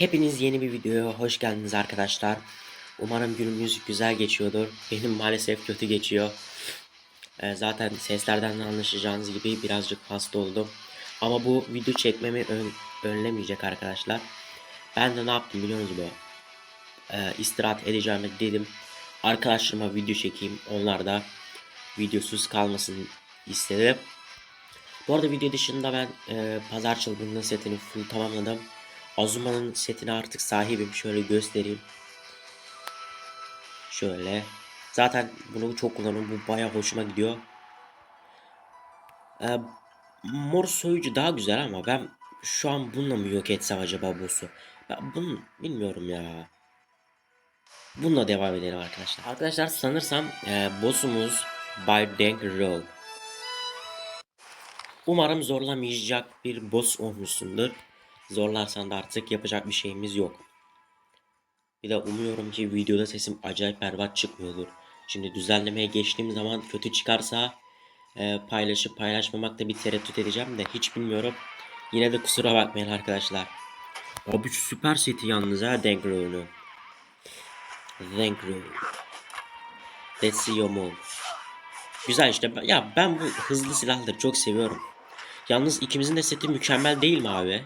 Hepiniz yeni bir videoya hoş geldiniz arkadaşlar. Umarım günümüz güzel geçiyordur. Benim maalesef kötü geçiyor. Ee, zaten seslerden de anlaşacağınız gibi birazcık hasta oldum. Ama bu video çekmemi ön- önlemeyecek arkadaşlar. Ben de ne yaptım biliyor musunuz? Ee, istirahat edeceğimi dedim. Arkadaşlarıma video çekeyim. Onlar da videosuz kalmasın istedim. Bu arada video dışında ben e, Pazar Çılgınlığı setini full tamamladım. Azuma'nın setine artık sahibim. Şöyle göstereyim. Şöyle. Zaten bunu çok kullanıyorum. Bu baya hoşuma gidiyor. Ee, mor soyucu daha güzel ama ben şu an bununla mı yok etsem acaba boss'u? Ben bunu bilmiyorum ya. Bununla devam edelim arkadaşlar. Arkadaşlar sanırsam e, boss'umuz By Dank Roll. Umarım zorlamayacak bir boss olmuşsundur. Zorlarsan da artık yapacak bir şeyimiz yok. Bir de umuyorum ki videoda sesim acayip berbat çıkmıyordur. Şimdi düzenlemeye geçtiğim zaman kötü çıkarsa e, paylaşıp paylaşmamakta bir tereddüt edeceğim de hiç bilmiyorum. Yine de kusura bakmayın arkadaşlar. Abi şu süper seti yalnız ha Roll'u. Dank Roll. Let's see your move. Güzel işte. Ya ben bu hızlı silahları çok seviyorum. Yalnız ikimizin de seti mükemmel değil mi abi?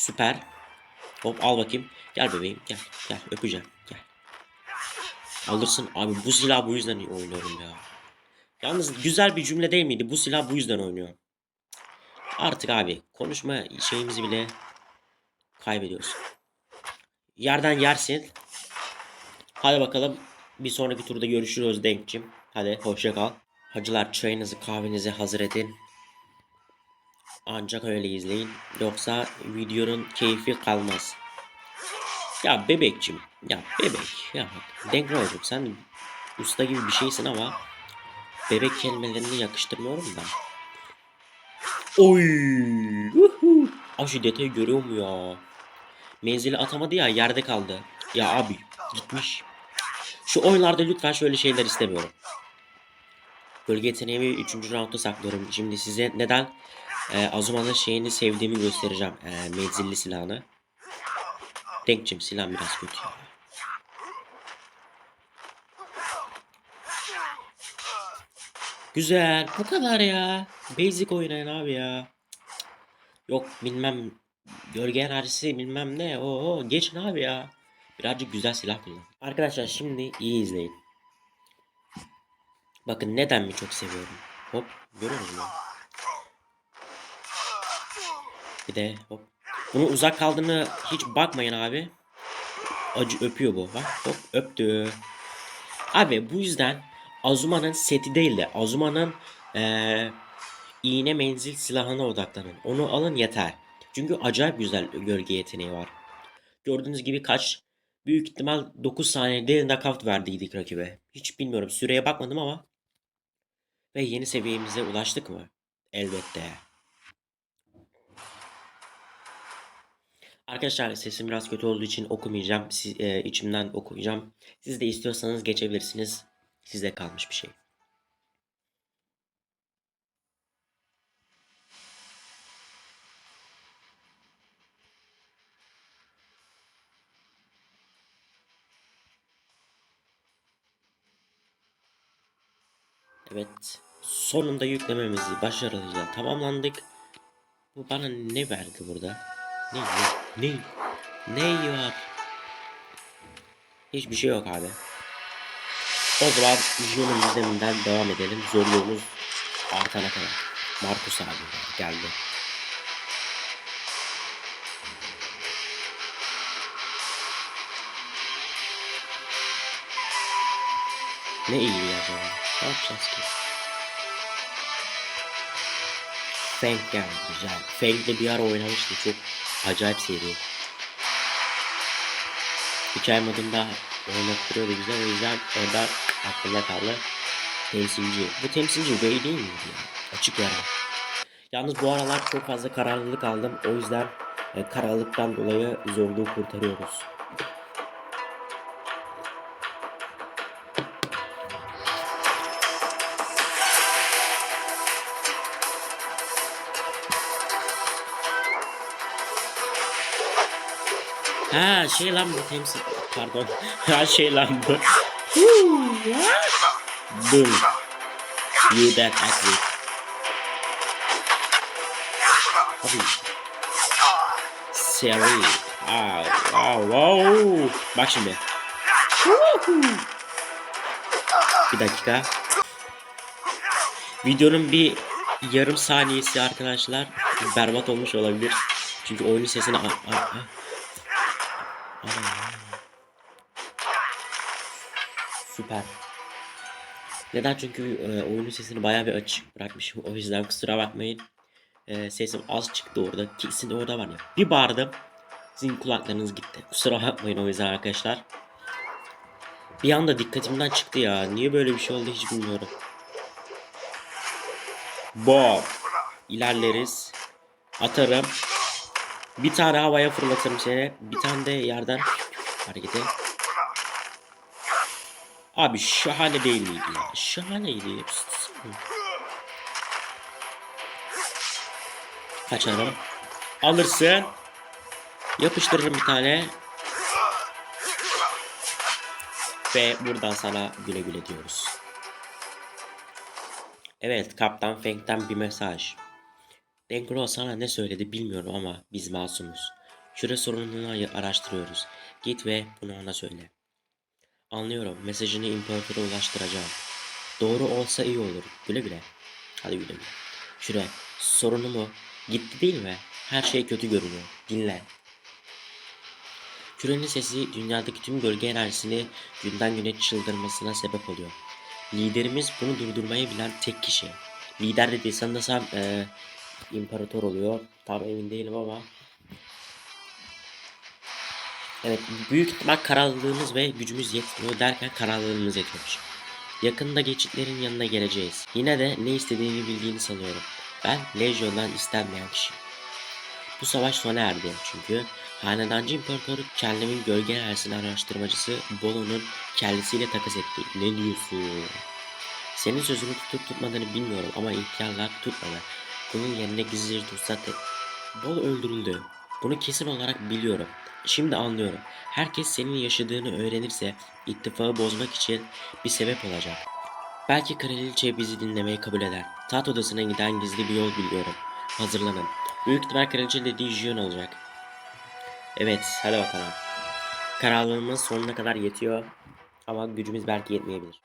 Süper. Hop al bakayım. Gel bebeğim gel. Gel öpeceğim. Gel. Alırsın. Abi bu silah bu yüzden oynuyorum ya. Yalnız güzel bir cümle değil miydi? Bu silah bu yüzden oynuyor. Artık abi konuşma şeyimizi bile kaybediyoruz. Yerden yersin. Hadi bakalım. Bir sonraki turda görüşürüz Denkçim. Hadi hoşça kal. Hacılar çayınızı kahvenizi hazır edin. Ancak öyle izleyin. Yoksa videonun keyfi kalmaz. Ya bebekçim. Ya bebek. Ya Denk hocam sen usta gibi bir şeysin ama bebek kelimelerini yakıştırmıyorum da. Oy! Uhu! Şu detayı görüyor mu ya? Menzili atamadı ya yerde kaldı. Ya abi gitmiş. Şu oyunlarda lütfen şöyle şeyler istemiyorum. Bölge yeteneğimi 3. roundda saklıyorum. Şimdi size neden e, Azuma'nın şeyini sevdiğimi göstereceğim. E, menzilli silahını. Denkçim silah biraz kötü. Güzel. Bu kadar ya. Basic oynayın abi ya. Yok bilmem gölge enerjisi bilmem ne. Oo geçin abi ya. Birazcık güzel silah kullan. Arkadaşlar şimdi iyi izleyin. Bakın neden mi çok seviyorum. Hop görüyor musunuz? Bir de hop. Bunun uzak kaldığını hiç bakmayın abi. Acı öpüyor bu. Bak hop öptü. Abi bu yüzden Azuma'nın seti değil de Azuma'nın eee iğne menzil silahına odaklanın. Onu alın yeter. Çünkü acayip güzel gölge yeteneği var. Gördüğünüz gibi kaç büyük ihtimal 9 saniyede knockout verdiydik rakibe. Hiç bilmiyorum süreye bakmadım ama. Ve yeni seviyemize ulaştık mı? Elbette. Arkadaşlar sesim biraz kötü olduğu için okumayacağım. Siz, e, içimden okuyacağım. Siz de istiyorsanız geçebilirsiniz. Size kalmış bir şey. Evet. Sonunda yüklememizi başarıyla tamamlandık. Bu bana ne verdi burada? Ne ne ne? Ne var? Hiçbir şey yok abi. O zaman Jion'un izleminden devam edelim. Zorluğumuz artana kadar. Markus abi geldi. Ne iyi acaba? Ne yapacağız ki? Fang geldi güzel. Fang'de bir ara oynamıştım çok acayip seri. Hikaye modunda oynattırıyordu güzel o yüzden orada aklımda kaldı. Temsilci. Bu temsilci Bey değil miydi ya? Açık yara. Yalnız bu aralar çok fazla kararlılık aldım. O yüzden e, kararlılıktan dolayı zorluğu kurtarıyoruz. Ha şey lan bu temsil. Pardon. Ha şey lan bu. Boom. You that ugly. Abi. Seri. Aa, wow, wow. Bak şimdi. Bir dakika. Videonun bir yarım saniyesi arkadaşlar berbat olmuş olabilir. Çünkü oyunun sesini... A- a- a- Aa. Süper. Neden? Çünkü e, oyunun sesini bayağı bir açık bırakmışım. O yüzden kusura bakmayın. E, sesim az çıktı orada. Kesin orada var ya. Bir bağırdım. Sizin kulaklarınız gitti. Kusura bakmayın o yüzden arkadaşlar. Bir anda dikkatimden çıktı ya. Niye böyle bir şey oldu hiç bilmiyorum. Bob. İlerleriz. Atarım. Bir tane havaya fırlatırım seni. Bir tane de yerden harekete. Abi şahane değil miydi ya? Şahaneydi. Kaçarım. Alırsın. Yapıştırırım bir tane. Ve buradan sana güle güle diyoruz. Evet Kaptan Feng'den bir mesaj. Dengro sana ne söyledi bilmiyorum ama biz masumuz. Şure sorununu araştırıyoruz. Git ve bunu ona söyle. Anlıyorum. Mesajını imparatora ulaştıracağım. Doğru olsa iyi olur. Güle güle. Hadi güle güle. Şure sorunu mu? Gitti değil mi? Her şey kötü görünüyor. Dinle. Kürenin sesi dünyadaki tüm gölge enerjisini günden güne çıldırmasına sebep oluyor. Liderimiz bunu durdurmayı bilen tek kişi. Lider dediği sanırsam e, imparator oluyor. Tam emin değilim ama. Evet büyük ihtimal kararlılığımız ve gücümüz yetmiyor derken kararlılığımız yetiyormuş. Yakında geçitlerin yanına geleceğiz. Yine de ne istediğini bildiğini sanıyorum. Ben Legion'dan istenmeyen kişi. Bu savaş sona erdi çünkü Hanedancı İmparatoru Kellem'in gölge enerjisini araştırmacısı Bolo'nun kellesiyle takas etti. Ne diyorsun? Senin sözünü tutup tutmadığını bilmiyorum ama ihtiyarlar tutmadı. Bunun yerine gizlice tutsa da Bol öldürüldü. Bunu kesin olarak biliyorum. Şimdi anlıyorum. Herkes senin yaşadığını öğrenirse ittifakı bozmak için bir sebep olacak. Belki kraliçe bizi dinlemeyi kabul eder. Taht odasına giden gizli bir yol biliyorum. Hazırlanın. Büyük ihtimal kraliçe dediği Jion olacak. Evet, hadi bakalım. Kararlılığımız sonuna kadar yetiyor. Ama gücümüz belki yetmeyebilir.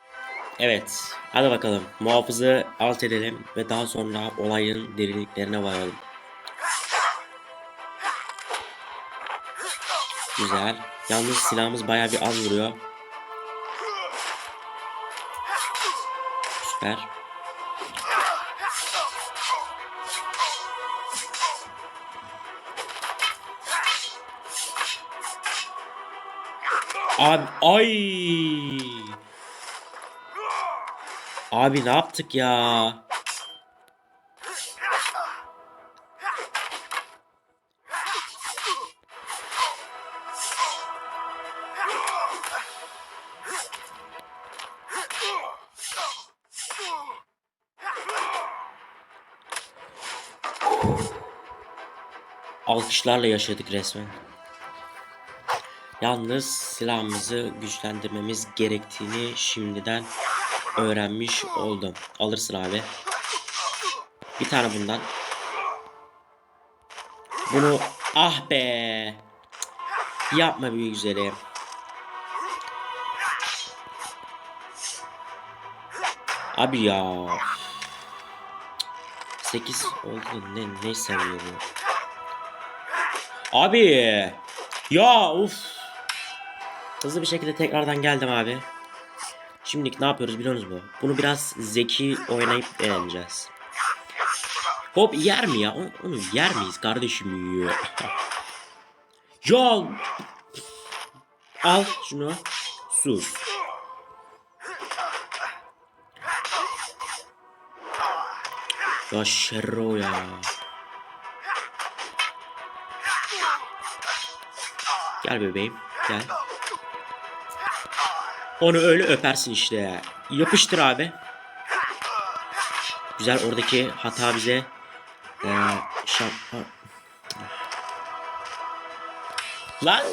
Evet, hadi bakalım. Muhafızı alt edelim ve daha sonra olayın derinliklerine varalım. Güzel. Yalnız silahımız bayağı bir az vuruyor. Süper. Abi ay. Abi ne yaptık ya? Alkışlarla yaşadık resmen. Yalnız silahımızı güçlendirmemiz gerektiğini şimdiden öğrenmiş oldum. Alırsın abi. Bir tane bundan. Bunu ah be. Yapma bir güzeli. Abi ya. 8 oldu ne ne seviyor bu? Abi. Ya uf. Hızlı bir şekilde tekrardan geldim abi. Şimdilik ne yapıyoruz biliyor musunuz bu? Bunu biraz zeki oynayıp deneyeceğiz. Hop yer mi ya? Onu, yer miyiz kardeşim ya. Al şunu. Sus. Ya şerro ya. Gel bebeğim. Gel. Onu öyle öpersin işte. Yapıştır abi. Güzel oradaki hata bize ee, şam. Lan.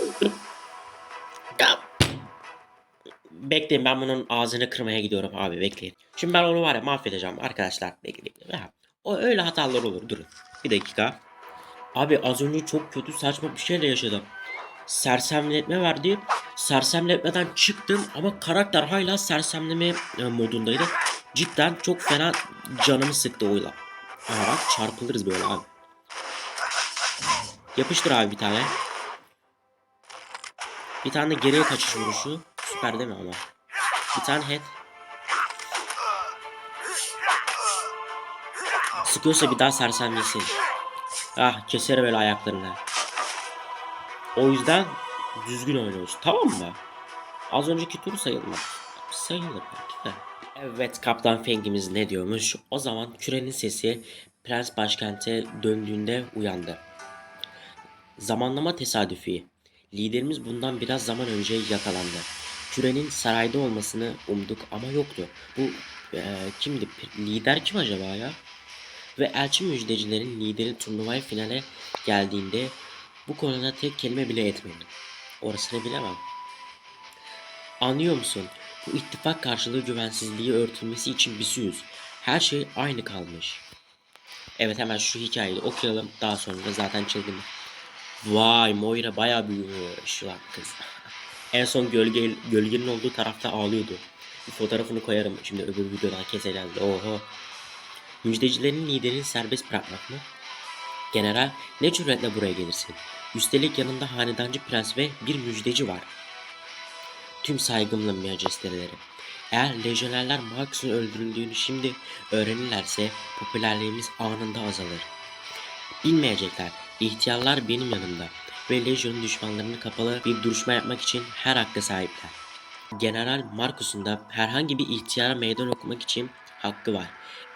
Bekleyin ben bunun ağzını kırmaya gidiyorum abi bekleyin. Şimdi ben onu var ya mahvedeceğim arkadaşlar. Bekleyin. O öyle hatalar olur durun. Bir dakika. Abi az önce çok kötü saçma bir şeyle yaşadım. Sersemletme verdi. Sersemletmeden çıktım ama karakter hala sersemleme e, modundaydı. Cidden çok fena canımı sıktı oyla. Aha bak çarpılırız böyle abi. Yapıştır abi bir tane. Bir tane geriye kaçış vuruşu. Süper değil mi ama? Bir tane head. Sıkıyorsa bir daha sersemlesin. Ah keser böyle ayaklarını. O yüzden düzgün oynuyoruz. Tamam mı? Az önceki tur sayılmaz. Sayılır belki de. Evet Kaptan Feng'imiz ne diyormuş? O zaman kürenin sesi Prens Başkent'e döndüğünde uyandı. Zamanlama tesadüfi. Liderimiz bundan biraz zaman önce yakalandı. Kürenin sarayda olmasını umduk ama yoktu. Bu eee, kimdi? Lider kim acaba ya? Ve elçi müjdecilerin lideri turnuvaya finale geldiğinde bu konuda tek kelime bile etmedi. Orasını bilemem. Anlıyor musun? Bu ittifak karşılığı güvensizliği örtülmesi için bir yüz. Her şey aynı kalmış. Evet hemen şu hikayeyi okuyalım. Daha sonra zaten çılgın. Vay Moira bayağı büyümüş lan kız. en son gölge, gölgenin olduğu tarafta ağlıyordu. Bir fotoğrafını koyarım. Şimdi öbür videodan keseceğiz. Oho. Müjdecilerin liderini serbest bırakmak mı? General ne cüretle buraya gelirsin? Üstelik yanında hanedancı prens ve bir müjdeci var. Tüm saygımla majesteleri. Eğer lejyonerler Marcus'un öldürüldüğünü şimdi öğrenirlerse popülerliğimiz anında azalır. Bilmeyecekler. İhtiyarlar benim yanımda ve Legion'un düşmanlarını kapalı bir duruşma yapmak için her hakka sahipler. General Marcus'un da herhangi bir ihtiyara meydan okumak için hakkı var.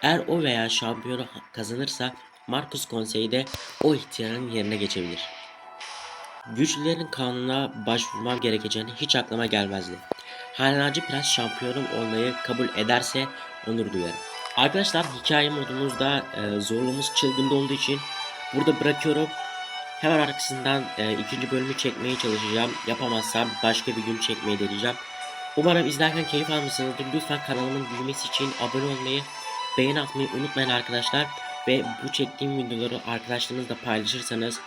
Eğer o veya şampiyonu kazanırsa Marcus konseyde o ihtiyarın yerine geçebilir. Güçlülerin kanuna başvurmam gerekeceğini hiç aklıma gelmezdi. Hanedancı Prens şampiyonum olmayı kabul ederse onur duyarım. Arkadaşlar hikaye modumuzda e, zorluğumuz çılgında olduğu için burada bırakıyorum. Hemen arkasından e, ikinci bölümü çekmeye çalışacağım. Yapamazsam başka bir gün çekmeyi deneyeceğim. Umarım izlerken keyif almışsınızdır. Lütfen kanalımın büyümesi için abone olmayı, beğeni atmayı unutmayın arkadaşlar. Ve bu çektiğim videoları arkadaşlarınızla paylaşırsanız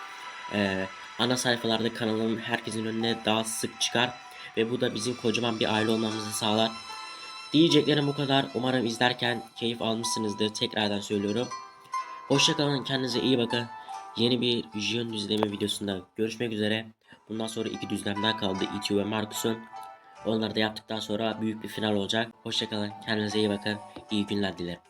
e, ana sayfalarda kanalım herkesin önüne daha sık çıkar. Ve bu da bizim kocaman bir aile olmamızı sağlar. Diyeceklerim bu kadar. Umarım izlerken keyif almışsınızdır. Tekrardan söylüyorum. Hoşçakalın. Kendinize iyi bakın. Yeni bir Jion düzleme videosunda görüşmek üzere. Bundan sonra iki düzlem daha kaldı. Itio ve Marcus'un. Onları da yaptıktan sonra büyük bir final olacak. Hoşçakalın. Kendinize iyi bakın. İyi günler dilerim.